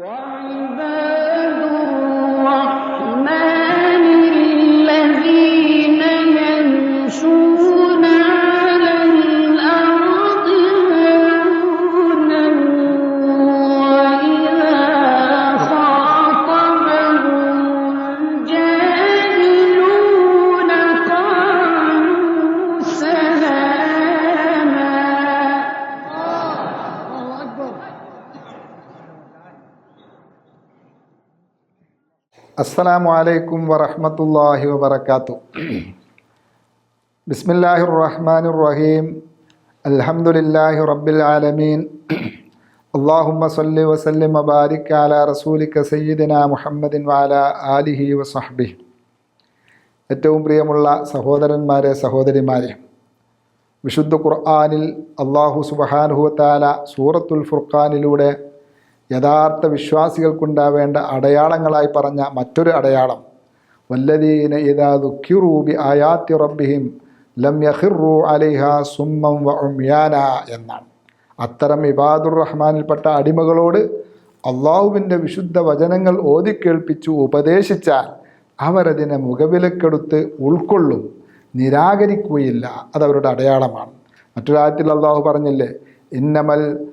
وعباد അസ്സലാമു അലൈക്കും വറഹമത്തല്ലാഹി വാത്തു ബിസ്മില്ലാഹിർ റഹ്മാനിർ റഹീം അൽഹംദുലില്ലാഹി റബ്ബിൽ ആലമീൻ അല്ലാഹുമ്മ സല്ലി വസല്ലിം അബാരിക് അല റസൂലിക സയ്യിദിന മുഹമ്മദിൻ വാല ആലിഹി വസഹ്ബിഹി. ഏറ്റവും പ്രിയമുള്ള സഹോദരന്മാരെ സഹോദരിമാരെ വിശുദ്ധ ഖുർആാനിൽ അള്ളാഹു സുബഹാനുഹുവത്താല സൂറത്തുൽ ഫുർഖാനിലൂടെ യഥാർത്ഥ വിശ്വാസികൾക്കുണ്ടാവേണ്ട അടയാളങ്ങളായി പറഞ്ഞ മറ്റൊരു അടയാളം. വല്ലദീന ഇതാ ദുഃഖിറൂബി ആയാത്തി റബ്ബിഹിം ലം യഹിറു അലിഹ സുമ്മം വ എന്നാണ്. അത്തരം ഇബാദുർ റഹ്മാനിൽപ്പെട്ട അടിമകളോട് അള്ളാഹുവിന്റെ വിശുദ്ധ വചനങ്ങൾ ഓതിക്കേൾപ്പിച്ചു ഉപദേശിച്ചാൽ അവരതിനെ മുഖവിലക്കെടുത്ത് ഉൾക്കൊള്ളും നിരാകരിക്കുകയില്ല. അതവരുടെ അടയാളമാണ്. മറ്റൊരായത്തിൽ അള്ളാഹു പറഞ്ഞില്ലേ ഇന്നമൽ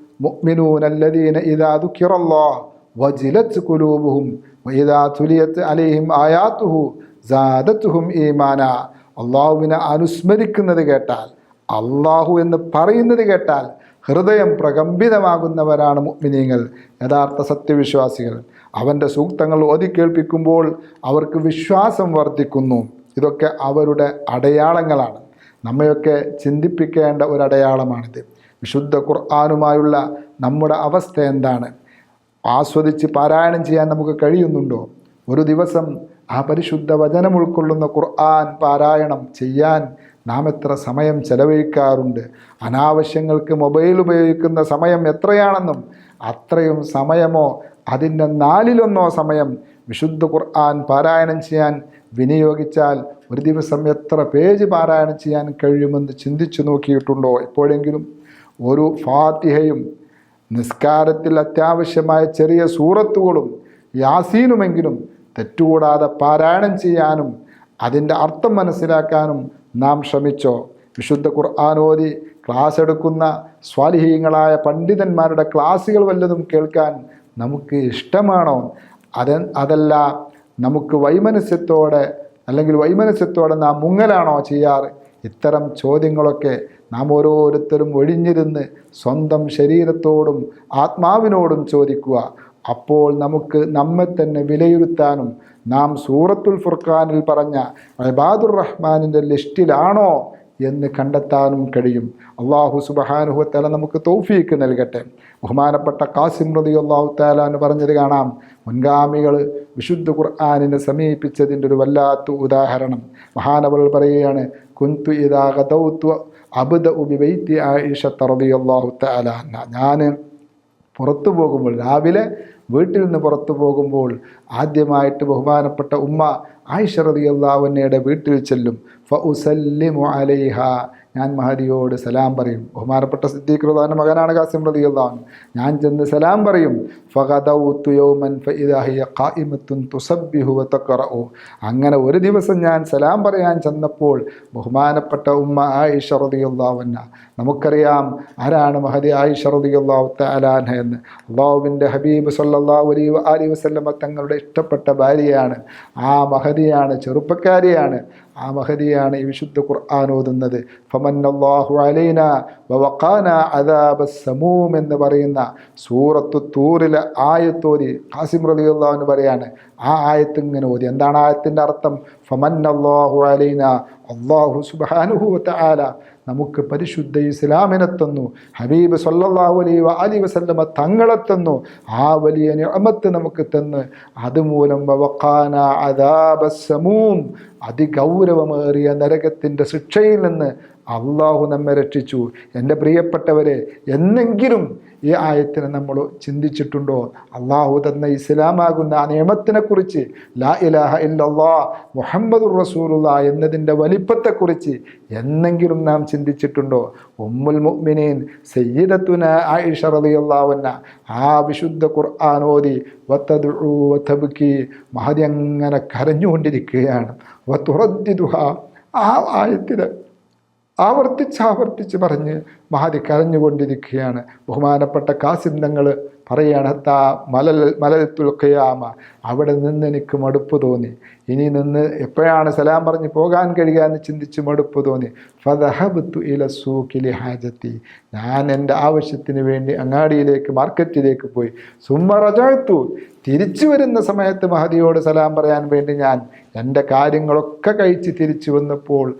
അള്ളാഹുവിനെ അനുസ്മരിക്കുന്നത് കേട്ടാൽ അള്ളാഹു എന്ന് പറയുന്നത് കേട്ടാൽ ഹൃദയം പ്രകമ്പിതമാകുന്നവരാണ് മുഗ്മിനീങ്ങൾ യഥാർത്ഥ സത്യവിശ്വാസികൾ. അവന്റെ സൂക്തങ്ങൾ ഓതിക്കേൾപ്പിക്കുമ്പോൾ അവർക്ക് വിശ്വാസം വർദ്ധിക്കുന്നു. ഇതൊക്കെ അവരുടെ അടയാളങ്ങളാണ്. നമ്മയൊക്കെ ചിന്തിപ്പിക്കേണ്ട ഒരു അടയാളമാണിത് വിശുദ്ധ ഖുർആാനുമായുള്ള നമ്മുടെ അവസ്ഥ എന്താണ്? ആസ്വദിച്ച് പാരായണം ചെയ്യാൻ നമുക്ക് കഴിയുന്നുണ്ടോ? ഒരു ദിവസം ആ പരിശുദ്ധ വചനം ഉൾക്കൊള്ളുന്ന ഖുർആൻ പാരായണം ചെയ്യാൻ നാം എത്ര സമയം ചെലവഴിക്കാറുണ്ട്? അനാവശ്യങ്ങൾക്ക് മൊബൈൽ ഉപയോഗിക്കുന്ന സമയം എത്രയാണെന്നും അത്രയും സമയമോ അതിന്റെ നാലിലൊന്നോ സമയം വിശുദ്ധ ഖുർആൻ പാരായണം ചെയ്യാൻ വിനിയോഗിച്ചാൽ ഒരു ദിവസം എത്ര പേജ് പാരായണം ചെയ്യാൻ കഴിയുമെന്ന് ചിന്തിച്ചു നോക്കിയിട്ടുണ്ടോ? എപ്പോഴെങ്കിലും ഒരു ഫാത്തിഹയും നിസ്കാരത്തിൽ അത്യാവശ്യമായ ചെറിയ സൂറത്തുകളും യാസീനുമെങ്കിലും തെറ്റുകൂടാതെ പാരായണം ചെയ്യാനും അതിന്റെ അർത്ഥം മനസ്സിലാക്കാനും നാം ശ്രമിച്ചോ? വിശുദ്ധ ഖുർആാനോദി ക്ലാസ് എടുക്കുന്ന സ്വാലിഹീങ്ങളായ പണ്ഡിതന്മാരുടെ ക്ലാസ്സുകൾ വല്ലതും കേൾക്കാൻ നമുക്ക് ഇഷ്ടമാണോ? അത് അതല്ല നമുക്ക് വൈമനസ്യത്തോടെ അല്ലെങ്കിൽ വൈമനസ്യത്തോടെ നാം മുങ്ങലാണോ ചെയ്യാറ്? ഇത്തരം ചോദ്യങ്ങളൊക്കെ നാം ഓരോരുത്തരും ഒഴിഞ്ഞിരുന്ന് സ്വന്തം ശരീരത്തോടും ആത്മാവിനോടും ചോദിക്കുക. അപ്പോൾ നമുക്ക് നമ്മെ തന്നെ വിലയിരുത്താനും നാം സൂറത്തുൽ ഫുർഖാനിൽ പറഞ്ഞ അബാദുർ റഹ്മാനിന്റെ ലിസ്റ്റിലാണോ എന്ന് കണ്ടെത്താനും കഴിയും. അള്ളാഹു സുബഹാനുഹത്തല നമുക്ക് തൗഫീക്ക് നൽകട്ടെ. ബഹുമാനപ്പെട്ട കാസിം റതി അള്ളാഹു താല എന്ന് പറഞ്ഞത് കാണാം. മുൻഗാമികൾ വിശുദ്ധ ഖുർആാനിനെ സമീപിച്ചതിന്റെ ഒരു വല്ലാത്ത ഉദാഹരണം. മഹാനവൾ പറയുകയാണ് കുന്തു ഇതാകൗത്വ അബുദ ഉബിബൈത്തി ആയിഷ തറതി അള്ളാഹു താലാന്ന ഞാൻ പുറത്തു പോകുമ്പോൾ രാവിലെ വീട്ടിൽ നിന്ന് പുറത്തു പോകുമ്പോൾ ആദ്യമായിട്ട് ബഹുമാനപ്പെട്ട ഉമ്മ ആയിഷ റതി വീട്ടിൽ ചെല്ലും. ഫ ഉസല്ലിമു അലൈഹ. ഞാൻ മഹദിയോട് സലാം പറയും. ബഹുമാനപ്പെട്ട സിദ്ദീഖ് മകനാണ് കാസിം റതി അള്ളാഹു ഞാൻ ചെന്ന് സലാം പറയും. ഫഗദൗത്തു യൗമൻ ഫഇദാ ഹിയ ഖായിമത്തുൻ തുസബ്ബിഹു അങ്ങനെ ഒരു ദിവസം ഞാൻ സലാം പറയാൻ ചെന്നപ്പോൾ ബഹുമാനപ്പെട്ട ഉമ്മ ആയിഷ റളിയല്ലാഹു അൻഹ നമുക്കറിയാം ആരാണ് മഹദി ആയിഷ റളിയല്ലാഹു അലാൻഹ എന്ന്. അള്ളാഹുവിന്റെ ഹബീബ് സല്ലാ അലൈഹി അലി വസല്ലമ തങ്ങളുടെ ഇഷ്ടപ്പെട്ട ഭാര്യയാണ്. ആ മഹദിയാണ് ചെറുപ്പക്കാരിയാണ്. ആ മഹതിയാണ് ഈ വിശുദ്ധ ഖുർആൻ ഓതുന്നത്. ഫമന്നല്ലാഹു സമൂം എന്ന് പറയുന്ന സൂറത്തു തൂറിലെ ആയത്തോതി ഖാസിം റലി എന്ന് പറയാണ്. ആ ആയത്ത് ഇങ്ങനെ ഓതി. എന്താണ് ആയത്തിന്റെ അർത്ഥം? ഫമന്നല്ലാഹു അലൈന അള്ളാഹു സുബ്ഹാനഹു ആല നമുക്ക് പരിശുദ്ധ ഇസ്ലാമിനെ തന്നു. ഹബീബ് സല്ലാഹു അലൈഹി അലി വസല്ലമ തങ്ങളെ തന്നു. ആ വലിയ നിഅമത്ത് നമുക്ക് തന്ന്. അതുമൂലം അതിഗൗര അതിഗൗരവമേറിയ നരകത്തിന്റെ ശിക്ഷയിൽ നിന്ന് അള്ളാഹു നമ്മെ രക്ഷിച്ചു. എന്റെ പ്രിയപ്പെട്ടവരെ എന്നെങ്കിലും ഈ ആയത്തിനെ നമ്മൾ ചിന്തിച്ചിട്ടുണ്ടോ? അള്ളാഹു തന്ന ഇസ്ലാമാകുന്ന ആ നിയമത്തിനെക്കുറിച്ച് ലാ ഇലാഹ ഇല്ലല്ലാ മുഹമ്മദുർ റസൂലുള്ള എന്നതിന്റെ വലിപ്പത്തെക്കുറിച്ച് എന്നെങ്കിലും നാം ചിന്തിച്ചിട്ടുണ്ടോ? ഉമ്മുൽ മുഅ്മിനീൻ സയ്യിദത്തുന ആയിഷ റളിയല്ലാഹുന്ന ആ വിശുദ്ധ ഖുർആൻ ഓതി വത്തദുഉ വതബ്കി മഹദി അങ്ങനെ കരഞ്ഞുകൊണ്ടിരിക്കുകയാണ്. വതുറദ്ദിദുഹ ആ ആയത്തിന് ആവർത്തിച്ച് ആവർത്തിച്ച് പറഞ്ഞ് മഹതി കരഞ്ഞുകൊണ്ടിരിക്കുകയാണ്. ബഹുമാനപ്പെട്ട കാസിന്ധങ്ങൾ പറയുകയാണ് താ മലൽ മലൽ തുൽക്കയാമ അവിടെ നിന്ന് എനിക്ക് മടുപ്പ് തോന്നി. ഇനി നിന്ന് എപ്പോഴാണ് സലാം പറഞ്ഞ് പോകാൻ കഴിയുക എന്ന് ചിന്തിച്ച് മടുപ്പ് തോന്നി. ഫതഹബത്തു ഇല സൂക്കിലി ഹാജത്തി. ഞാൻ എന്റെ ആവശ്യത്തിന് വേണ്ടി അങ്ങാടിയിലേക്ക് മാർക്കറ്റിലേക്ക് പോയി. സുമ്മ തിരിച്ചു വരുന്ന സമയത്ത് മഹദിയോട് സലാം പറയാൻ വേണ്ടി ഞാൻ എന്റെ കാര്യങ്ങളൊക്കെ കഴിച്ച് തിരിച്ചു വന്നപ്പോൾ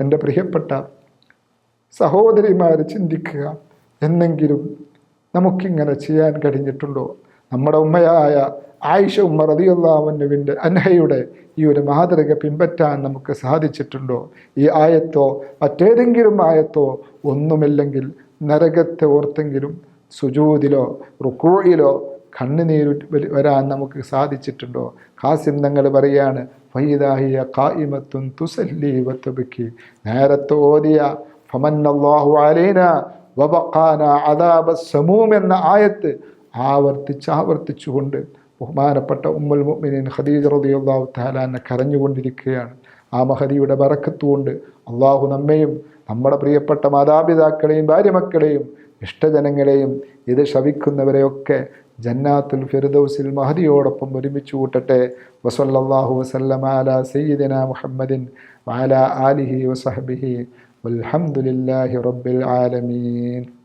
എന്റെ പ്രിയപ്പെട്ട സഹോദരിമാർ ചിന്തിക്കുക എന്നെങ്കിലും നമുക്കിങ്ങനെ ചെയ്യാൻ കഴിഞ്ഞിട്ടുണ്ടോ? നമ്മുടെ ഉമ്മയായ ആയിഷ ഉമ്മ റതിയുള്ളാവന്നുവിന്റെ അൻഹയുടെ ഈ ഒരു മാതൃക പിൻപറ്റാൻ നമുക്ക് സാധിച്ചിട്ടുണ്ടോ? ഈ ആയത്തോ മറ്റേതെങ്കിലും ആയത്തോ ഒന്നുമില്ലെങ്കിൽ നരകത്തെ ഓർത്തെങ്കിലും സുജൂതിലോ റുക്കോയിലോ കണ്ണുനീര് വരാൻ നമുക്ക് സാധിച്ചിട്ടുണ്ടോ? ഖാസിം തങ്ങൾ പറയാണ് ഫൈദാഹിയ കായിമത്തും തുസല്ലി വത്തബിക്കി നേരത്തെ ഓതിയ ഫമന്നല്ലാഹു അലീന വബഖാന അദാബ സമൂം എന്ന ആയത്ത് ആവർത്തിച്ച് ആവർത്തിച്ചുകൊണ്ട് ബഹുമാനപ്പെട്ട ഉമ്മൽ മുഅ്മിനീൻ ഖദീജ റളിയല്ലാഹു തആല എന്നെ കരഞ്ഞുകൊണ്ടിരിക്കുകയാണ്. ആ മഹദിയുടെ ബറക്കത്തുകൊണ്ട് അള്ളാഹു നമ്മയും നമ്മുടെ പ്രിയപ്പെട്ട മാതാപിതാക്കളെയും ഭാര്യമക്കളെയും ഇഷ്ടജനങ്ങളെയും ഇത് ശവിക്കുന്നവരെയൊക്കെ ജന്നാത്തുൽ ഫിർദൗസിൽ മഹദിയോടൊപ്പം ഒരുമിച്ച് കൂട്ടട്ടെ. വസല്ലാഹു വസല്ലമ അലാ സയ്യിദിന മുഹമ്മദിൻ വഅലാ ആലിഹി വസഹബിഹി. വൽഹംദുലില്ലാഹി റബ്ബിൽ ആലമീൻ.